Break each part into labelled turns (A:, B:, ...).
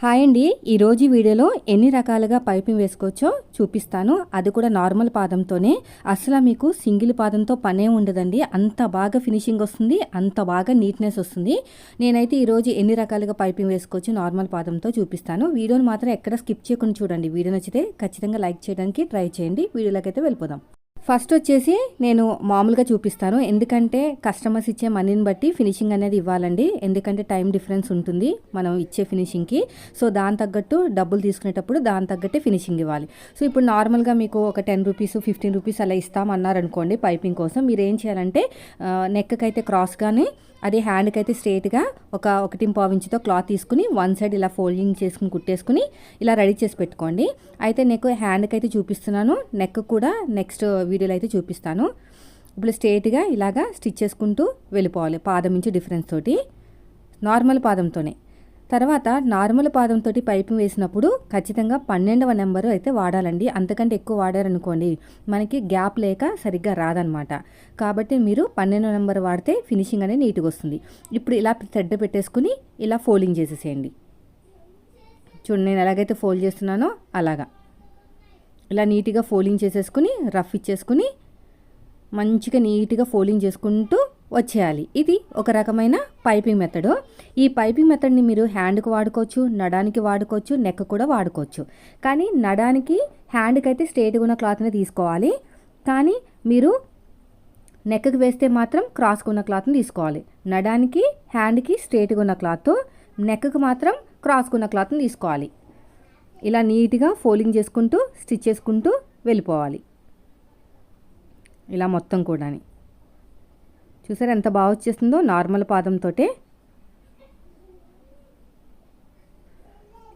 A: Hi అండి. ఈరోజు వీడియోలో ఎన్ని రకాలుగా పైపింగ్ వేసుకోవచ్చో చూపిస్తాను. అది కూడా నార్మల్ పాదంతోనే. అసలు మీకు సింగిల్ పాదంతో పనే ఉండదండి. అంత బాగా ఫినిషింగ్ వస్తుంది. అంత బాగా నీట్నెస్ వస్తుంది. నేనైతే ఈరోజు ఎన్ని రకాలుగా పైపింగ్ వేసుకోవచ్చు నార్మల్ పాదంతో చూపిస్తాను. వీడియోని మాత్రం ఎక్కడ స్కిప్ చేయకుండా చూడండి. వీడియో నచ్చితే ఖచ్చితంగా లైక్ చేయడానికి ట్రై చేయండి. వీడియోలోకి అయితే వెళ్ళిపోదాం. ఫస్ట్ వచ్చేసి నేను మామూలుగా చూపిస్తాను. ఎందుకంటే కస్టమర్స్ ఇచ్చే మనీని బట్టి ఫినిషింగ్ అనేది ఇవ్వాలండి. ఎందుకంటే టైం డిఫరెన్స్ ఉంటుంది మనం ఇచ్చే ఫినిషింగ్కి సో దాని తగ్గట్టు డబ్బులు తీసుకునేటప్పుడు దాని తగ్గట్టే ఫినిషింగ్ ఇవ్వాలి. సో ఇప్పుడు నార్మల్గా మీకు ఒక టెన్ రూపీస్ ఫిఫ్టీన్ రూపీస్ అలా ఇస్తామన్నారనుకోండి పైపింగ్ కోసం. మీరు ఏం చేయాలంటే నెక్కకైతే అయితే క్రాస్గానే అదే హ్యాండ్కి అయితే స్ట్రేట్గా ఒక ఒకటి పావించితో క్లాత్ తీసుకుని వన్ సైడ్ ఇలా ఫోల్డింగ్ చేసుకుని కుట్టేసుకుని ఇలా రెడీ చేసి పెట్టుకోండి. అయితే నెక్ హ్యాండ్కి అయితే చూపిస్తున్నాను. నెక్ కూడా నెక్స్ట్ వీడియోలో అయితే చూపిస్తాను. ఇప్పుడు స్ట్రేట్గా ఇలాగా స్టిచ్ చేసుకుంటూ వెళ్ళిపోవాలి పాదం నుంచి డిఫరెన్స్ తోటి. నార్మల్ పాదంతోనే. తర్వాత నార్మల్ పాదంతో పైపు వేసినప్పుడు ఖచ్చితంగా పన్నెండవ నెంబరు అయితే వాడాలండి. అంతకంటే ఎక్కువ వాడారనుకోండి మనకి గ్యాప్ లేక సరిగ్గా రాదనమాట. కాబట్టి మీరు పన్నెండవ నెంబర్ వాడితే ఫినిషింగ్ అనేది నీట్గా వస్తుంది. ఇప్పుడు ఇలా థ్రెడ్ పెట్టేసుకుని ఇలా ఫోల్డింగ్ చేసేసేయండి. చూడండి నేను ఎలాగైతే ఫోల్డ్ చేస్తున్నానో అలాగా. ఇలా నీట్గా ఫోల్డింగ్ చేసేసుకుని రఫ్ ఇచ్చేసుకుని మంచిగా నీట్గా ఫోల్డింగ్ చేసుకుంటూ వచ్చేయాలి. ఇది ఒక రకమైన పైపింగ్ మెథడ్. ఈ పైపింగ్ మెథడ్ని మీరు హ్యాండ్కి వాడుకోవచ్చు నడానికి వాడుకోవచ్చు నెక్ కూడా వాడుకోవచ్చు. కానీ నడానికి హ్యాండ్కి అయితే స్ట్రేట్గా ఉన్న క్లాత్ని తీసుకోవాలి. కానీ మీరు నెక్కి వేస్తే మాత్రం క్రాస్గా ఉన్న క్లాత్ని తీసుకోవాలి. నడానికి హ్యాండ్కి స్ట్రేట్గా ఉన్న క్లాత్ నెక్కి మాత్రం క్రాస్గా ఉన్న క్లాత్ని తీసుకోవాలి. ఇలా నీట్గా ఫోల్డింగ్ చేసుకుంటూ స్టిచ్ చేసుకుంటూ వెళ్ళిపోవాలి. ఇలా మొత్తం కూడా చూసారు ఎంత బాగా వచ్చేస్తుందో? నార్మల్ పాదంతో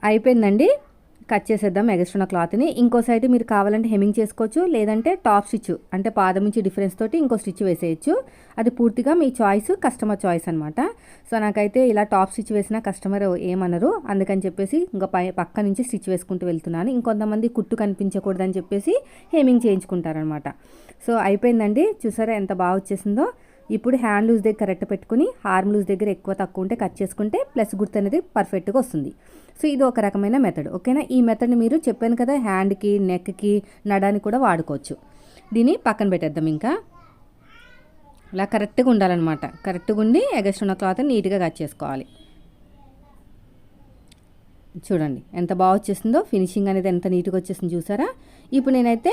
A: అయిపోయిందండి. కట్ చేసేద్దాం ఎగస్ట్రున్న క్లాత్ని. ఇంకో సైడ్ మీరు కావాలంటే హెమింగ్ చేసుకోవచ్చు లేదంటే టాప్ స్టిచ్ అంటే పాదం నుంచి డిఫరెన్స్ తోటి ఇంకో స్టిచ్ వేసేయచ్చు. అది పూర్తిగా మీ చాయిస్ కస్టమర్ చాయిస్ అనమాట సో నాకైతే ఇలా టాప్ స్టిచ్ వేసిన కస్టమర్ ఏమనరు. అందుకని చెప్పేసి ఇంకా పై పక్క నుంచి స్టిచ్ వేసుకుంటూ వెళ్తున్నాను. ఇంకొంతమంది కుట్టు కనిపించకూడదని చెప్పేసి హెమింగ్ చేయించుకుంటారనమాట సో అయిపోయిందండి. చూసారా ఎంత బాగా వచ్చేసిందో? ఇప్పుడు హ్యాండ్ లూజ్ దగ్గర కరెక్ట్ పెట్టుకుని హార్మ్ లూజ్ దగ్గర ఎక్కువ తక్కువ ఉంటే కట్ చేసుకుంటే ప్లస్ గుర్తు అనేది పర్ఫెక్ట్గా వస్తుంది. సో ఇది ఒక రకమైన మెథడ్ ఓకేనా ఈ మెథడ్ని మీరు చెప్పాను కదా హ్యాండ్కి నెక్కి నడానికి కూడా వాడుకోవచ్చు. దీన్ని పక్కన పెట్టేద్దాం ఇంకా. ఇలా కరెక్ట్గా ఉండాలన్నమాట. కరెక్ట్గా ఉండి ఎగస్ట్ ఉన్న క్లాత్ నీట్గా కట్ చేసుకోవాలి. చూడండి ఎంత బాగా వచ్చేసిందో ఫినిషింగ్ అనేది ఎంత నీట్గా వచ్చేసింది చూసారా? ఇప్పుడు నేనైతే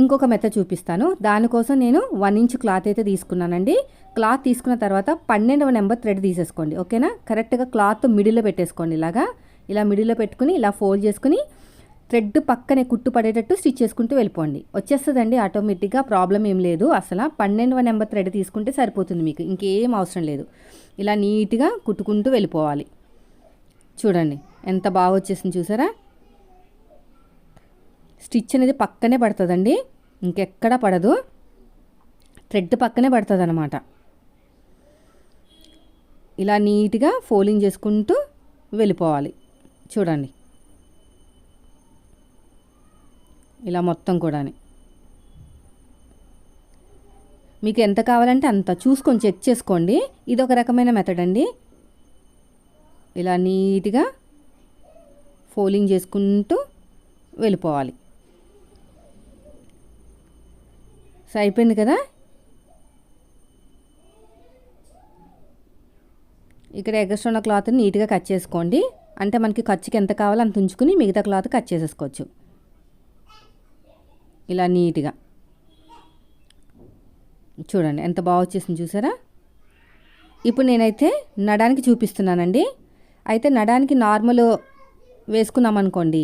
A: ఇంకొక మెత్త చూపిస్తాను. దానికోసం నేను వన్ ఇంచ్ క్లాత్ అయితే తీసుకున్నానండి. క్లాత్ తీసుకున్న తర్వాత పన్నెండవ నెంబర్ థ్రెడ్ తీసేసుకోండి. ఓకేనా కరెక్ట్గా క్లాత్ మిడిల్లో పెట్టేసుకోండి ఇలాగా. ఇలా మిడిల్లో పెట్టుకుని ఇలా ఫోల్డ్ చేసుకుని థ్రెడ్ పక్కనే కుట్టు పడేటట్టు స్టిచ్ చేసుకుంటూ వెళ్ళిపోండి. వచ్చేస్తుందండి ఆటోమేటిక్గా ప్రాబ్లం ఏం లేదు. అసలు పన్నెండవ నెంబర్ థ్రెడ్ తీసుకుంటే సరిపోతుంది మీకు. ఇంకేం అవసరం లేదు. ఇలా నీట్గా కుట్టుకుంటూ వెళ్ళిపోవాలి. చూడండి ఎంత బాగా వచ్చేసింది చూసారా? స్టిచ్ అనేది పక్కనే పడుతుందండి. ఇంకెక్కడ పడదు. థ్రెడ్ పక్కనే పడుతుంది అనమాట ఇలా నీట్గా ఫోలింగ్ చేసుకుంటూ వెళ్ళిపోవాలి. చూడండి. ఇలా మొత్తం కూడా మీకు ఎంత కావాలంటే అంత చూసుకొని చెక్ చేసుకోండి. ఇది ఒక రకమైన మెథడ్ అండి. ఇలా నీట్గా ఫోలింగ్ చేసుకుంటూ వెళ్ళిపోవాలి. సో అయిపోయింది కదా? ఇక్కడ ఎగస్ట్రా ఉన్న క్లాత్ని నీట్గా కట్ చేసుకోండి. అంటే మనకి ఖర్చుకి ఎంత కావాలో అంత ఉంచుకుని మిగతా క్లాత్ కట్ చేసేసుకోవచ్చు. ఇలా నీట్గా. చూడండి ఎంత బాగా వచ్చేసింది చూసారా? ఇప్పుడు నేనైతే నడానికి చూపిస్తున్నానండి. అయితే నడానికి నార్మల్ వేసుకున్నాం అనుకోండి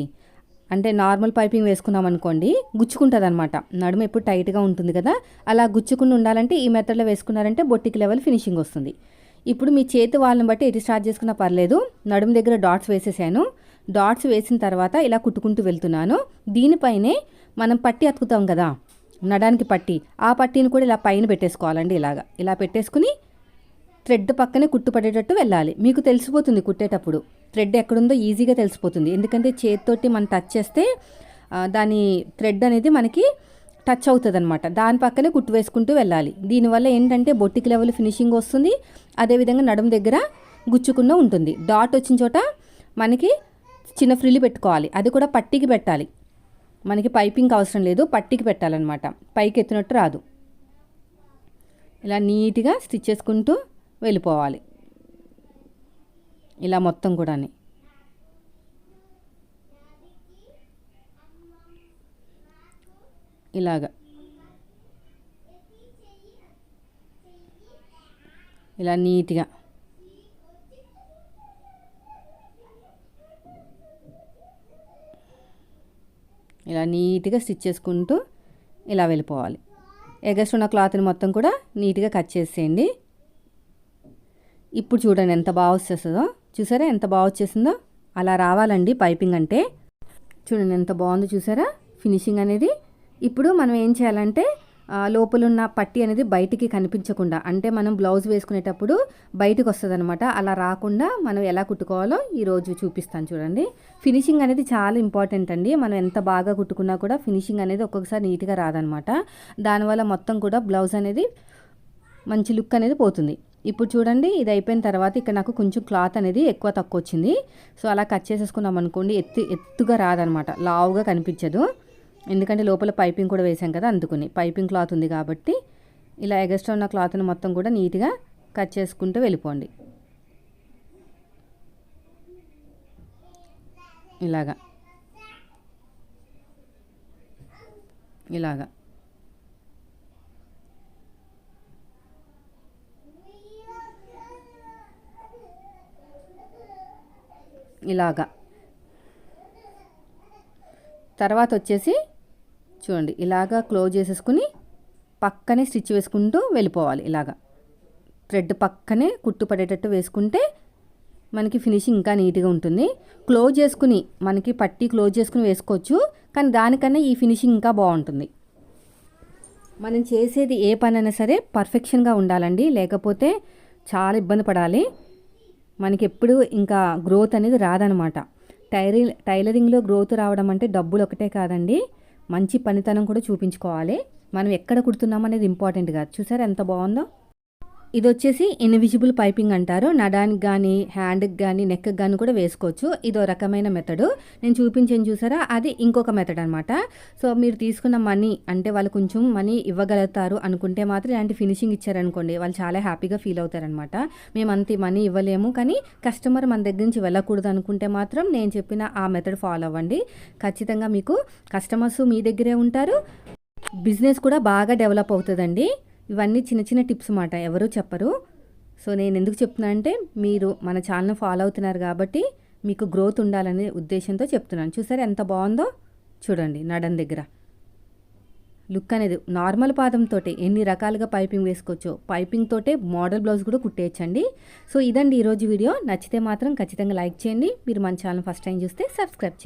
A: అంటే నార్మల్ పైపింగ్ వేసుకున్నాం అనుకోండి గుచ్చుకుంటుంది అనమాట నడుము ఎప్పుడు టైట్గా ఉంటుంది కదా అలా గుచ్చుకుని ఉండాలంటే ఈ మెథడ్లో వేసుకున్నారంటే బొట్టికి లెవెల్ ఫినిషింగ్ వస్తుంది. ఇప్పుడు మీ చేతి వాళ్ళని బట్టి ఎటు స్టార్ట్ చేసుకున్నా పర్లేదు నడుము దగ్గర డాట్స్ వేసేసాను. డాట్స్ వేసిన తర్వాత ఇలా కుట్టుకుంటూ వెళ్తున్నాను. దీనిపైనే మనం పట్టి అతుకుతాం కదా నడానికి పట్టి ఆ పట్టీని కూడా ఇలా పైన పెట్టేసుకోవాలండి ఇలాగా. ఇలా పెట్టేసుకుని థ్రెడ్ పక్కనే కుట్టు పడేటట్టు వెళ్ళాలి. మీకు తెలిసిపోతుంది కుట్టేటప్పుడు. థ్రెడ్ ఎక్కడుందో ఈజీగా తెలిసిపోతుంది. ఎందుకంటే చేతితోటి మనం టచ్ చేస్తే దాని థ్రెడ్ అనేది మనకి టచ్ అవుతుంది అనమాట దాని పక్కనే కుట్టు వేసుకుంటూ వెళ్ళాలి. దీనివల్ల ఏంటంటే బొట్టికి లెవెల్ ఫినిషింగ్ వస్తుంది. అదేవిధంగా నడుము దగ్గర గుచ్చుకుండా ఉంటుంది. డాట్ వచ్చిన చోట మనకి చిన్న ఫ్రిల్లు పెట్టుకోవాలి. అది కూడా పట్టికి పెట్టాలి. మనకి పైపింగ్ అవసరం లేదు. పట్టికి పెట్టాలన్నమాట. పైకి ఎత్తినట్టు రాదు. ఇలా నీట్గా స్టిచ్ చేసుకుంటూ వెళ్ళిపోవాలి. ఇలా మొత్తం కూడా ఇలాగా. ఇలా నీట్గా. ఇలా నీట్గా స్టిచ్ చేసుకుంటూ ఇలా వెళ్ళిపోవాలి. ఎగస్ట్ ఉన్న క్లాత్ని మొత్తం కూడా నీట్గా కట్ చేసేయండి. ఇప్పుడు చూడండి ఎంత బాగా వచ్చేస్తుందో. చూసారా? ఎంత బాగా వచ్చేసిందో? అలా రావాలండి పైపింగ్ అంటే. చూడండి ఎంత బాగుందో చూసారా? ఫినిషింగ్ అనేది. ఇప్పుడు మనం ఏం చేయాలంటే లోపలున్న పట్టి అనేది బయటికి కనిపించకుండా అంటే మనం బ్లౌజ్ వేసుకునేటప్పుడు బయటకు వస్తుంది అనమాట అలా రాకుండా మనం ఎలా కుట్టుకోవాలో ఈరోజు చూపిస్తాను చూడండి. ఫినిషింగ్ అనేది చాలా ఇంపార్టెంట్ అండి. మనం ఎంత బాగా కుట్టుకున్నా కూడా ఫినిషింగ్ అనేది ఒక్కొక్కసారి నీట్గా రాదనమాట. దానివల్ల మొత్తం కూడా బ్లౌజ్ అనేది మంచి లుక్ అనేది పోతుంది. ఇప్పుడు చూడండి ఇది అయిపోయిన తర్వాత ఇక్కడ నాకు కొంచెం క్లాత్ అనేది ఎక్కువ తక్కువ వచ్చింది సో అలా కట్ చేసేసుకున్నాం అనుకోండి ఎత్తు ఎత్తుగా రాదనమాట. లావుగా కనిపించదు. ఎందుకంటే లోపల పైపింగ్ కూడా వేసాం కదా అందుకుని. పైపింగ్ క్లాత్ ఉంది కాబట్టి ఇలా ఎగస్ట్రా ఉన్న క్లాత్ని మొత్తం కూడా నీట్గా కట్ చేసుకుంటూ వెళ్ళిపోండి. ఇలాగా. ఇలాగా. ఇలాగా. తర్వాత వచ్చేసి చూడండి ఇలాగా క్లోజ్ చేసేసుకుని పక్కనే స్టిచ్ వేసుకుంటూ వెళ్ళిపోవాలి ఇలాగా. థ్రెడ్ పక్కనే కుట్టు పడేటట్టు వేసుకుంటే మనకి ఫినిషింగ్ ఇంకా నీట్గా ఉంటుంది. క్లోజ్ చేసుకుని మనకి పట్టి క్లోజ్ చేసుకుని వేసుకోవచ్చు కానీ దానికన్నా ఈ ఫినిషింగ్ ఇంకా బాగుంటుంది. మనం చేసేది ఏ పనైనా సరే పర్ఫెక్షన్గా ఉండాలండి. లేకపోతే చాలా ఇబ్బంది పడాలి. మనకి ఎప్పుడు ఇంకా గ్రోత్ అనేది రాదనమాట. టైరీ టైలరింగ్లో గ్రోత్ రావడం అంటే డబ్బులు ఒకటే కాదండి. మంచి పనితనం కూడా చూపించుకోవాలి. మనం ఎక్కడ కుడుతున్నాం అనేది ఇంపార్టెంట్ కాదు. చూసారు ఎంత బాగుందో? ఇది వచ్చేసి ఇన్విజిబుల్ పైపింగ్ అంటారు. నడానికి కానీ హ్యాండ్కి కానీ నెక్కి కానీ కూడా వేసుకోవచ్చు. ఇదో రకమైన మెథడు. నేను చూపించాను చూసారా? అది ఇంకొక మెథడ్ అనమాట సో మీరు తీసుకున్న మనీ అంటే వాళ్ళు కొంచెం మనీ ఇవ్వగలుగుతారు అనుకుంటే మాత్రం ఇలాంటి ఫినిషింగ్ ఇచ్చారనుకోండి. వాళ్ళు చాలా హ్యాపీగా ఫీల్ అవుతారనమాట మేము అంత మనీ ఇవ్వలేము. కానీ కస్టమర్ మన దగ్గర నుంచి వెళ్ళకూడదు అనుకుంటే మాత్రం నేను చెప్పిన ఆ మెథడ్ ఫాలో అవ్వండి. ఖచ్చితంగా మీకు కస్టమర్స్ మీ దగ్గరే ఉంటారు. బిజినెస్ కూడా బాగా డెవలప్ అవుతుందండి. ఇవన్నీ చిన్న చిన్న టిప్స్ మాట ఎవరూ చెప్పరు. సో నేను ఎందుకు చెప్తున్నా అంటే మీరు మన ఛానల్ ఫాలో అవుతున్నారు కాబట్టి మీకు గ్రోత్ ఉండాలనే ఉద్దేశంతో చెప్తున్నాను. చూసారా ఎంత బాగుందో? చూడండి నడన్ దగ్గర. లుక్ అనేది నార్మల్ పాదంతో ఎన్ని రకాలుగా పైపింగ్ వేసుకోవచ్చో. పైపింగ్ తోటే మోడల్ బ్లౌజ్ కూడా కుట్టేయచ్చండి. సో ఇదండి ఈరోజు వీడియో. నచ్చితే మాత్రం ఖచ్చితంగా లైక్ చేయండి. మీరు మన ఛానల్ ఫస్ట్ టైం చూస్తే సబ్స్క్రైబ్ చేయండి.